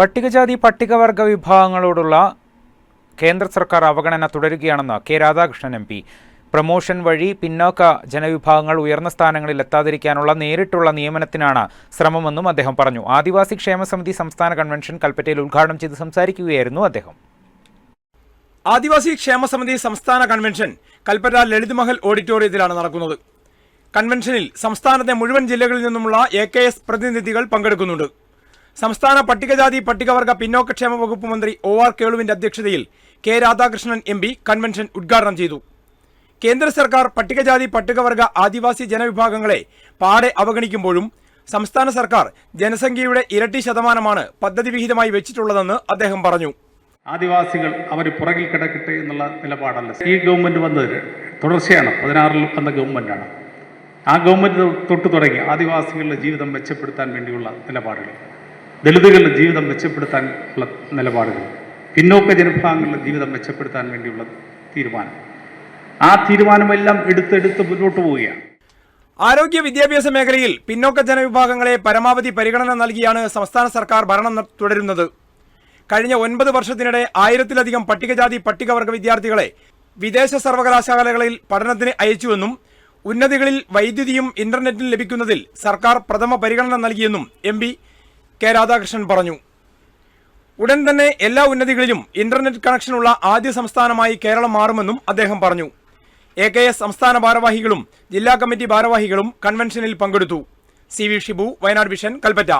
പട്ടികജാതി പട്ടികവർഗ വിഭാഗങ്ങളോടുള്ള കേന്ദ്ര സർക്കാർ അവഗണന തുടരുകയാണെന്ന് K Radhakrishnan M P. Promotion വഴി പിന്നോക്ക ജനവിഭാഗങ്ങൾ ഉയർന്ന സ്ഥാനങ്ങളിൽ എത്താതിരിക്കാനുള്ള നേരിട്ടുള്ള നിയമനത്തിനാണ് ശ്രമമെന്നും അദ്ദേഹം പറഞ്ഞു. ആദിവാസി ക്ഷേമ സമിതി സംസ്ഥാന കൺവെൻഷൻ കൽപ്പറ്റയിൽ ഉദ്ഘാടനം ചെയ്ത് സംസാരിക്കുകയായിരുന്നു അദ്ദേഹം. ആദിവാസി ക്ഷേമ സമിതി സംസ്ഥാന കൺവെൻഷൻ കൽപ്പറ്റ ലളിതമഹൽ ഓഡിറ്റോറിയത്തിലാണ് നടക്കുന്നത്. കൺവെൻഷനിൽ സംസ്ഥാനത്തെ മുഴുവൻ ജില്ലകളിൽ നിന്നുമുള്ള എ പ്രതിനിധികൾ പങ്കെടുക്കുന്നുണ്ട്. സംസ്ഥാന പട്ടികജാതി പട്ടികവർഗ പിന്നോക്കക്ഷേമ വകുപ്പ് മന്ത്രി ഒ ആർ കേളുവിന്റെ അധ്യക്ഷതയിൽ കെ രാധാകൃഷ്ണൻ എം കൺവെൻഷൻ ഉദ്ഘാടനം ചെയ്തു. കേന്ദ്ര സർക്കാർ പട്ടികജാതി പട്ടികവർഗ ആദിവാസി ജനവിഭാഗങ്ങളെ പാടെ അവഗണിക്കുമ്പോഴും സംസ്ഥാന സർക്കാർ ജനസംഖ്യയുടെ ഇരട്ടി ശതമാനമാണ് പദ്ധതി വിഹിതമായി വെച്ചിട്ടുള്ളതെന്ന് അദ്ദേഹം പറഞ്ഞു. ആദിവാസികൾ അവർ പുറകിൽ കിടക്കട്ടെ എന്നുള്ള നിലപാടല്ല. ഈ ഗവൺമെന്റ് വന്നത് തുടർച്ചയാണ്. പതിനാറിൽ വന്ന ഗവൺമെന്റാണ് ആ ഗവൺമെന്റ് തൊട്ട് തുടങ്ങി ആദിവാസികളുടെ ജീവിതം മെച്ചപ്പെടുത്താൻ വേണ്ടിയുള്ള നിലപാടുകൾ. ദളിതുകളുടെ ജീവിതം മെച്ചപ്പെടുത്താൻ ഉള്ള നിലപാടുകൾ. പിന്നോക്ക ജനവിഭാഗങ്ങളുടെ ജീവിതം മെച്ചപ്പെടുത്താൻ വേണ്ടിയുള്ള തീരുമാനം. ആ തീരുമാനമെല്ലാം എടുത്തെടുത്ത് മുന്നോട്ട് പോവുകയാണ്. ആരോഗ്യ വിദ്യാഭ്യാസ മേഖലയിൽ പിന്നോക്ക ജനവിഭാഗങ്ങളെ പരമാവധി പരിഗണന നൽകിയാണ് സംസ്ഥാന സർക്കാർ ഭരണം തുടരുന്നത്. കഴിഞ്ഞ ഒൻപത് വർഷത്തിനിടെ ആയിരത്തിലധികം പട്ടികജാതി പട്ടികവർഗ വിദ്യാർത്ഥികളെ വിദേശ സർവകലാശാലകളിൽ പഠനത്തിന് അയച്ചുവെന്നും ഉന്നതികളിൽ വൈദ്യുതിയും ഇന്റർനെറ്റും ലഭിക്കുന്നതിൽ സർക്കാർ പ്രഥമ പരിഗണന നൽകിയെന്നും എം കെ രാധാകൃഷ്ണൻ പറഞ്ഞു. ഉടൻ തന്നെ എല്ലാ ഉന്നതികളിലും ഇന്റർനെറ്റ് കണക്ഷനുള്ള ആദ്യ സംസ്ഥാനമായി കേരളം മാറുമെന്നും അദ്ദേഹം പറഞ്ഞു. എ കെ എസ് സംസ്ഥാന ഭാരവാഹികളും ജില്ലാ കമ്മിറ്റി ഭാരവാഹികളും കൺവെൻഷനിൽ പങ്കെടുത്തു. C V Shibu Wayanad vision Kalpetta.